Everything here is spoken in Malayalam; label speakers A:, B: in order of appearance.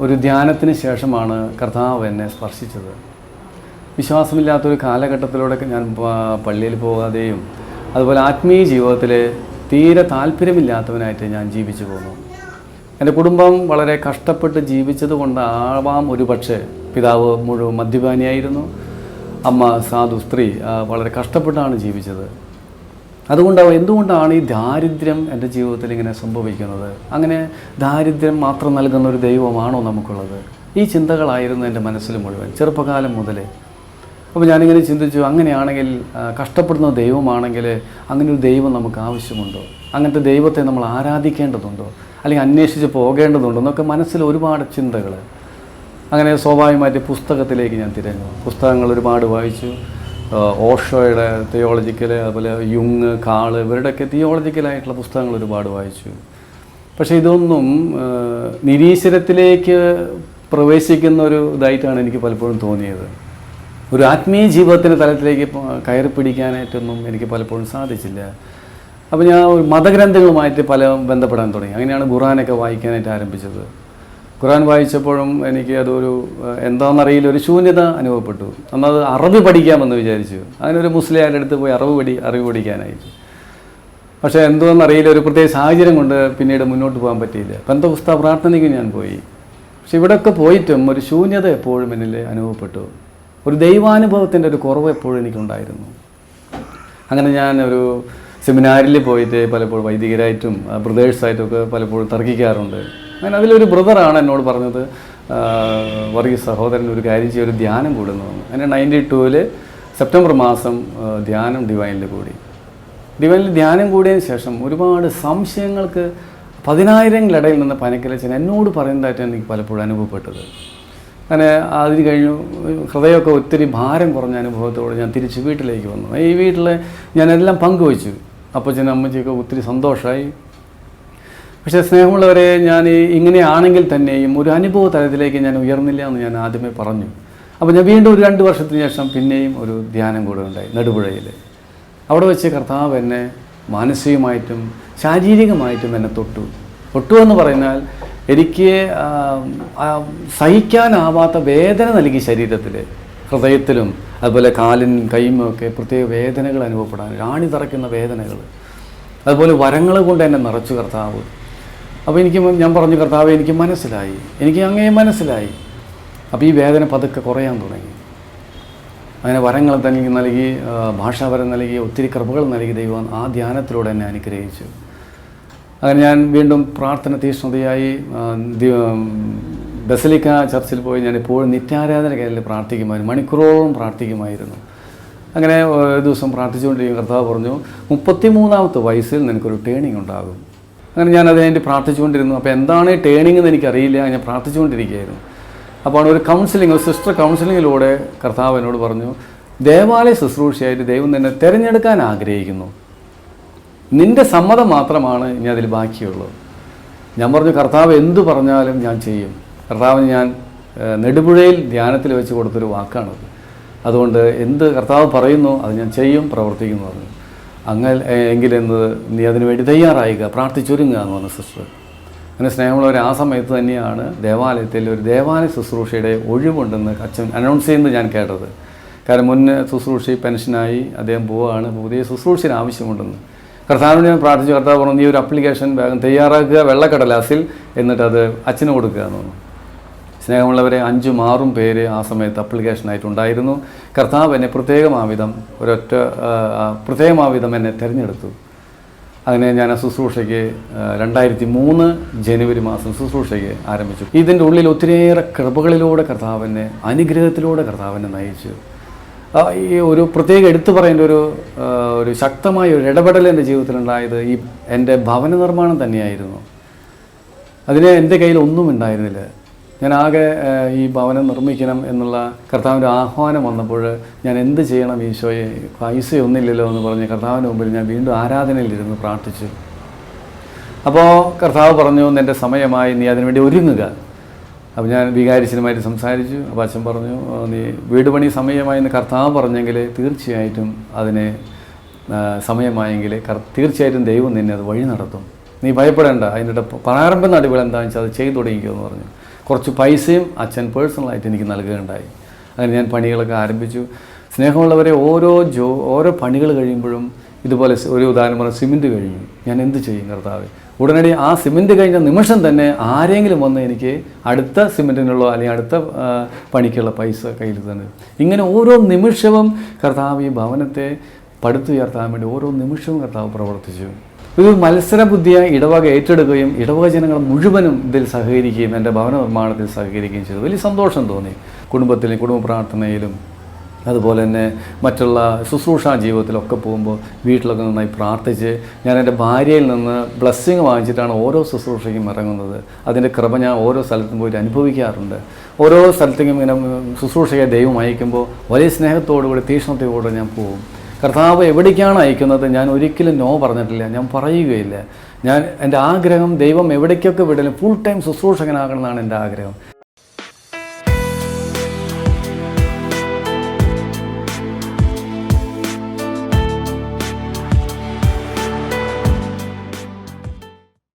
A: ഒരു ധ്യാനത്തിന് ശേഷമാണ് കർത്താവ് എന്നെ സ്പർശിച്ചത്. വിശ്വാസമില്ലാത്തൊരു കാലഘട്ടത്തിലൂടെ ഞാൻ പള്ളിയിൽ പോകാതെയും അതുപോലെ ആത്മീയ ജീവിതത്തിൽ തീരെ താല്പര്യമില്ലാത്തവനായിട്ട് ഞാൻ ജീവിച്ചു പോന്നു എന്റെ കുടുംബം വളരെ കഷ്ടപ്പെട്ട് ജീവിച്ചത് കൊണ്ടാവാം ഒരു പക്ഷേ പിതാവ് മുഴുവൻ മദ്യപാനിയായിരുന്നു. അമ്മ സാധു സ്ത്രീ വളരെ കഷ്ടപ്പെട്ടാണ് ജീവിച്ചത്. അതുകൊണ്ടാവും എന്തുകൊണ്ടാണ് ഈ ദാരിദ്ര്യം എന്റെ ജീവിതത്തിൽ ഇങ്ങനെ സംഭവിക്കുന്നത്? അങ്ങനെ ദാരിദ്ര്യം മാത്രം നൽകുന്ന ഒരു ദൈവമാണോ നമുക്കുള്ളത്? ഈ ചിന്തകളായിരുന്നു എന്റെ മനസ്സിൽ മുഴുവൻ ചെറുപ്പകാലം മുതലേ. അപ്പോൾ ഞാനിങ്ങനെ ചിന്തിച്ചു അങ്ങനെയാണെങ്കിൽ കഷ്ടപ്പെടുന്ന ദൈവമാണെങ്കിൽ അങ്ങനെ ഒരു ദൈവം നമുക്ക് ആവശ്യമുണ്ടോ? അങ്ങനത്തെ ദൈവത്തെ നമ്മൾ ആരാധിക്കേണ്ടതുണ്ടോ? അല്ലെങ്കിൽ അന്വേഷിച്ച് പോകേണ്ടതുണ്ടെന്നൊക്കെ മനസ്സിൽ ഒരുപാട് ചിന്തകൾ. അങ്ങനെ സ്വാഭാവികമായിട്ട് പുസ്തകത്തിലേക്ക് ഞാൻ തിരഞ്ഞു. പുസ്തകങ്ങൾ ഒരുപാട് വായിച്ചു. ഓഷോയുടെ തിയോളജിക്കൽ അതുപോലെ യുങ് കാൾ ഇവരുടെയൊക്കെ തിയോളജിക്കലായിട്ടുള്ള പുസ്തകങ്ങൾ ഒരുപാട് വായിച്ചു. പക്ഷേ ഇതൊന്നും നിരീശ്വരത്തിലേക്ക് പ്രവേശിക്കുന്ന ഒരു ഇതായിട്ടാണ് എനിക്ക് പലപ്പോഴും തോന്നിയത്. ഒരു ആത്മീയ ജീവിതത്തിന്റെ തലത്തിലേക്ക് കയറി പിടിക്കാനായിട്ടൊന്നും എനിക്ക് പലപ്പോഴും സാധിച്ചില്ല. അപ്പോൾ ഞാൻ മതഗ്രന്ഥങ്ങളുമായിട്ട് പല ബന്ധപ്പെടാൻ തുടങ്ങി. അങ്ങനെയാണ് ഖുറാനൊക്കെ വായിക്കാനായിട്ട് ആരംഭിച്ചത്. ഖുറാൻ വായിച്ചപ്പോഴും എനിക്ക് അതൊരു എന്താണെന്നറിയില്ല ഒരു ശൂന്യത അനുഭവപ്പെട്ടു. അന്നത് അറബി പഠിക്കാമെന്ന് വിചാരിച്ചു. അതിനൊരു മുസ്ലിയാരുടെ അടുത്ത് പോയി അറിവ് പഠി അറിവ് പഠിക്കാനായിട്ട്. പക്ഷേ എന്തോന്നറിയില്ല ഒരു പ്രത്യേക സാഹചര്യം കൊണ്ട് പിന്നീട് മുന്നോട്ട് പോകാൻ പറ്റിയില്ല. പെന്തകുസ്ത പ്രാർത്ഥനയ്ക്ക് ഞാൻ പോയി. പക്ഷെ ഇവിടെയൊക്കെ പോയിട്ടും ഒരു ശൂന്യത എപ്പോഴും എന്നിൽ അനുഭവപ്പെട്ടു. ഒരു ദൈവാനുഭവത്തിന്റെ ഒരു കുറവ് എപ്പോഴും എനിക്കുണ്ടായിരുന്നു. അങ്ങനെ ഞാൻ ഒരു സെമിനാരിൽ പോയിട്ട് പലപ്പോഴും വൈദികരായിട്ടും ബ്രദേഴ്സായിട്ടും ഒക്കെ പലപ്പോഴും തർക്കിക്കാറുണ്ട്. അങ്ങനെ അതിലൊരു ബ്രദറാണ് എന്നോട് പറഞ്ഞത്. വർഗീയ സഹോദരൻ ഒരു കാര്യം ചെയ്യ ഒരു ധ്യാനം കൂടുന്നു അങ്ങനെ നയന്റി ടൂവിൽ സെപ്റ്റംബർ മാസം ധ്യാനം ഡിവൈനിൽ കൂടി. ഡിവൈനിൽ ധ്യാനം കൂടിയതിന് ശേഷം ഒരുപാട് സംശയങ്ങൾക്ക് പതിനായിരങ്ങളിടയിൽ നിന്ന് പനക്കലച്ചൻ എന്നോട് പറയുന്നതായിട്ടാണ് എനിക്ക് പലപ്പോഴും അനുഭവപ്പെട്ടത്. അങ്ങനെ അതിന് കഴിഞ്ഞു ഹൃദയമൊക്കെ ഒത്തിരി ഭാരം കുറഞ്ഞ അനുഭവത്തോടെ ഞാൻ തിരിച്ച് വീട്ടിലേക്ക് വന്നു. ഈ വീട്ടിൽ ഞാനെല്ലാം പങ്കുവച്ചു. അപ്പച്ചനും അമ്മച്ചിയൊക്കെ ഒത്തിരി സന്തോഷമായി പക്ഷേ സ്നേഹമുള്ളവരെ ഞാൻ ഇങ്ങനെയാണെങ്കിൽ തന്നെയും ഒരു അനുഭവ തലത്തിലേക്ക് ഞാൻ ഉയർന്നില്ല എന്ന് ഞാൻ ആദ്യമേ പറഞ്ഞു. അപ്പോൾ ഞാൻ വീണ്ടും ഒരു രണ്ട് വർഷത്തിന് ശേഷം പിന്നെയും ഒരു ധ്യാനം കൂടെ ഉണ്ടായി നെടുപുഴയിൽ അവിടെ വെച്ച് കർത്താവ് എന്നെ മാനസികമായിട്ടും ശാരീരികമായിട്ടും എന്നെ തൊട്ടു. തൊട്ടു എന്ന് പറഞ്ഞാൽ എനിക്ക് സഹിക്കാനാവാത്ത വേദന നൽകി ശരീരത്തിൽ ഹൃദയത്തിലും അതുപോലെ കാലിനും കൈയും ഒക്കെ പ്രത്യേക വേദനകൾ അനുഭവപ്പെടാൻ രാണി തറയ്ക്കുന്ന വേദനകൾ. അതുപോലെ വരങ്ങൾ കൊണ്ട് എന്നെ നിറച്ചു കർത്താവ്. അപ്പോൾ എനിക്ക് ഞാൻ പറഞ്ഞു കർത്താവ് എനിക്ക് മനസ്സിലായി. എനിക്ക് അങ്ങേ മനസ്സിലായി. അപ്പോൾ ഈ വേദന പതുക്കെ കുറയാൻ തുടങ്ങി. അങ്ങനെ വരങ്ങൾ തന്നെ നൽകി ഭാഷാപരം നൽകി ഒത്തിരി കൃപകൾ നൽകി ദൈവം ആ ധ്യാനത്തിലൂടെ എന്നെ അനുഗ്രഹിച്ചു. അങ്ങനെ ഞാൻ വീണ്ടും പ്രാർത്ഥന തീഷ്ണതയായി ബസലിക്ക ചർച്ചിൽ പോയി ഞാൻ എപ്പോഴും നിത്യാരാധന കേരളത്തിൽ പ്രാർത്ഥിക്കുമായിരുന്നു. മണിക്കൂറോളം പ്രാർത്ഥിക്കുമായിരുന്നു. അങ്ങനെ ദിവസം പ്രാർത്ഥിച്ചുകൊണ്ടിരിക്കും കർത്താവ് പറഞ്ഞു മുപ്പത്തിമൂന്നാമത്തെ വയസ്സിൽ നിനക്കൊരു ടേണിംഗ് ഉണ്ടാകും. അങ്ങനെ ഞാൻ അതിനെ പ്രാർത്ഥിച്ചുകൊണ്ടിരുന്നു. അപ്പോൾ എന്താണ് ടേണിംഗ് എന്ന് എനിക്കറിയില്ല. ഞാൻ പ്രാർത്ഥിച്ചുകൊണ്ടിരിക്കുകയായിരുന്നു. അപ്പോൾ ഒരു കൗൺസിലിംഗ് ഒരു സിസ്റ്റർ കൗൺസിലിങ്ങിലൂടെ കർത്താവ് എന്നോട് പറഞ്ഞു ദേവാലയ ശുശ്രൂഷയായിട്ട് ദൈവം നിന്നെ തിരഞ്ഞെടുക്കാൻ ആഗ്രഹിക്കുന്നു. നിന്റെ സമ്മതം മാത്രമാണ് ഇനി അതിൽ ബാക്കിയുള്ളത്. ഞാൻ പറഞ്ഞു കർത്താവ് എന്തു പറഞ്ഞാലും ഞാൻ ചെയ്യും. കർത്താവിന് ഞാൻ നെടുപുഴയിൽ ധ്യാനത്തിൽ വെച്ച് കൊടുത്തൊരു വാക്കാണത് അതുകൊണ്ട് എന്ത് കർത്താവ് പറയുന്നു അത് ഞാൻ ചെയ്യും പ്രവർത്തിക്കും എന്ന് പറഞ്ഞു. അങ്ങനെ എങ്കിലെന്ന് നീ അതിനു വേണ്ടി തയ്യാറായിക പ്രാർത്ഥിച്ചൊരുങ്ങുക എന്ന് പറഞ്ഞു സിസ്റ്റർ. അങ്ങനെ സ്നേഹമുള്ളവർ ആ സമയത്ത് തന്നെയാണ് ദേവാലയത്തിൽ ഒരു ദേവാലയ ശുശ്രൂഷയുടെ ഒഴിവുണ്ടെന്ന് അച്ഛൻ അനൗൺസ് ചെയ്യുന്നത് ഞാൻ കേട്ടത്. കാരണം മുന്നേ ശുശ്രൂഷ പെൻഷനായി അദ്ദേഹം പോവുകയാണ്. പുതിയ ശുശ്രൂഷന് ആവശ്യമുണ്ടെന്ന്. കർത്താവിനെ ഞാൻ പ്രാർത്ഥിച്ചു കർത്താവ് പറഞ്ഞു നീ ഒരു അപ്ലിക്കേഷൻ വേഗം തയ്യാറാക്കുക വെള്ളക്കടലാസിൽ എന്നിട്ട് അത് അച്ഛന് കൊടുക്കുക എന്ന് പറഞ്ഞു. സ്നേഹമുള്ളവരെ അഞ്ചും ആറും പേര് ആ സമയത്ത് അപ്ലിക്കേഷനായിട്ടുണ്ടായിരുന്നു. കർത്താവ് എന്നെ പ്രത്യേകമാവിധം ഒരൊറ്റ പ്രത്യേകമാവിധം എന്നെ തിരഞ്ഞെടുത്തു. അങ്ങനെ ഞാൻ ശുശ്രൂഷയ്ക്ക് രണ്ടായിരത്തി മൂന്ന് ജനുവരി മാസം ശുശ്രൂഷയ്ക്ക് ആരംഭിച്ചു. ഇതിന്റെ ഉള്ളിൽ ഒത്തിരിയേറെ കൃപകളിലൂടെ കർത്താവിനെ അനുഗ്രഹത്തിലൂടെ കർത്താവിനെ നയിച്ചു. ഈ ഒരു പ്രത്യേക എടുത്തു പറയേണ്ട ഒരു ഒരു ശക്തമായ ഒരു ഇടപെടൽ എന്റെ ജീവിതത്തിലുണ്ടായത് ഈ എന്റെ ഭവന നിർമ്മാണം തന്നെയായിരുന്നു. അതിന് എന്റെ കയ്യിൽ ഒന്നും ഉണ്ടായിരുന്നില്ല. ഞാൻ ആകെ ഈ ഭവനം നിർമ്മിക്കണം എന്നുള്ള കർത്താവിന്റെ ആഹ്വാനം വന്നപ്പോൾ ഞാൻ എന്ത് ചെയ്യണം ഈശോയെ? പൈസ ഒന്നില്ലല്ലോ എന്ന് പറഞ്ഞ് കർത്താവിന്റെ മുമ്പിൽ ഞാൻ വീണ്ടും ആരാധനയിലിരുന്ന് പ്രാർത്ഥിച്ചു. അപ്പോൾ കർത്താവ് പറഞ്ഞു നിന്റെ സമയമായി നീ അതിനുവേണ്ടി ഒരുങ്ങുക. അപ്പോൾ ഞാൻ വികാരിച്ചനുമായിട്ട് സംസാരിച്ചു. അപ്പോൾ അച്ഛൻ പറഞ്ഞു നീ വീട് പണി സമയമായി എന്ന് കർത്താവ് പറഞ്ഞെങ്കിൽ തീർച്ചയായിട്ടും അതിനെ സമയമായെങ്കിൽ തീർച്ചയായിട്ടും ദൈവം നിന്നെ അത് വഴി നടത്തും. നീ ഭയപ്പെടേണ്ട. അതിന്റെ പ്രാരംഭ നടപടികൾ എന്താണെന്ന് വെച്ചാൽ അത് ചെയ്തു തുടങ്ങിക്കുമെന്ന് പറഞ്ഞു. കുറച്ച് പൈസയും അച്ഛൻ പേഴ്സണലായിട്ട് എനിക്ക് നൽകുകയുണ്ടായി. അങ്ങനെ ഞാൻ പണികളൊക്കെ ആരംഭിച്ചു. സ്നേഹമുള്ളവരെ ഓരോ ജോ ഓരോ പണികൾ കഴിയുമ്പോഴും ഇതുപോലെ ഒരു ഉദാഹരണം പറഞ്ഞാൽ സിമെന്റ് കഴിഞ്ഞു. ഞാൻ എന്ത് ചെയ്യും കർത്താവ്? ഉടനടി ആ സിമെന്റ് കഴിഞ്ഞ നിമിഷം തന്നെ ആരെങ്കിലും വന്ന് എനിക്ക് അടുത്ത സിമെന്റിനുള്ള അല്ലെങ്കിൽ അടുത്ത പണിക്കുള്ള പൈസ കയ്യിൽ തന്നെ. ഇങ്ങനെ ഓരോ നിമിഷവും കർത്താവ് ഈ ഭവനത്തെ പടുത്തുയർത്താൻ വേണ്ടി ഓരോ നിമിഷവും കർത്താവ് പ്രവർത്തിച്ചു. ഒരു മത്സര ബുദ്ധിയായി ഇടവക ഏറ്റെടുക്കുകയും ഇടവക ജനങ്ങൾ മുഴുവനും ഇതിൽ സഹകരിക്കുകയും എന്റെ ഭവന നിർമ്മാണത്തിൽ സഹകരിക്കുകയും ചെയ്തു. വലിയ സന്തോഷം തോന്നി. കുടുംബത്തിലും കുടുംബ പ്രാർത്ഥനയിലും അതുപോലെ തന്നെ മറ്റുള്ള ശുശ്രൂഷാ ജീവിതത്തിലൊക്കെ പോകുമ്പോൾ വീട്ടിലൊക്കെ നന്നായി പ്രാർത്ഥിച്ച് ഞാൻ എന്റെ ഭാര്യയിൽ നിന്ന് ബ്ലെസ്സിങ് വാങ്ങിച്ചിട്ടാണ് ഓരോ ശുശ്രൂഷയ്ക്കും ഇറങ്ങുന്നത്. അതിന്റെ കൃപ ഞാൻ ഓരോ സ്ഥലത്തും പോയിട്ട് അനുഭവിക്കാറുണ്ട്. ഓരോ സ്ഥലത്തേക്കും ഇങ്ങനെ ശുശ്രൂഷയെ ദൈവം അയക്കുമ്പോൾ വലിയ സ്നേഹത്തോടുകൂടി തീക്ഷ്ണതയോടെ ഞാൻ പോകും. കർത്താവ് എവിടേക്കാണ് അയക്കുന്നത്? ഞാൻ ഒരിക്കലും നോ പറഞ്ഞിട്ടില്ല. ഞാൻ പറയുകയില്ല. ഞാൻ എന്റെ ആഗ്രഹം ദൈവം എവിടേക്കൊക്കെ വിടലും ഫുൾ ടൈം ശുശ്രൂഷകനാകണമെന്നാണ് എന്റെ ആഗ്രഹം.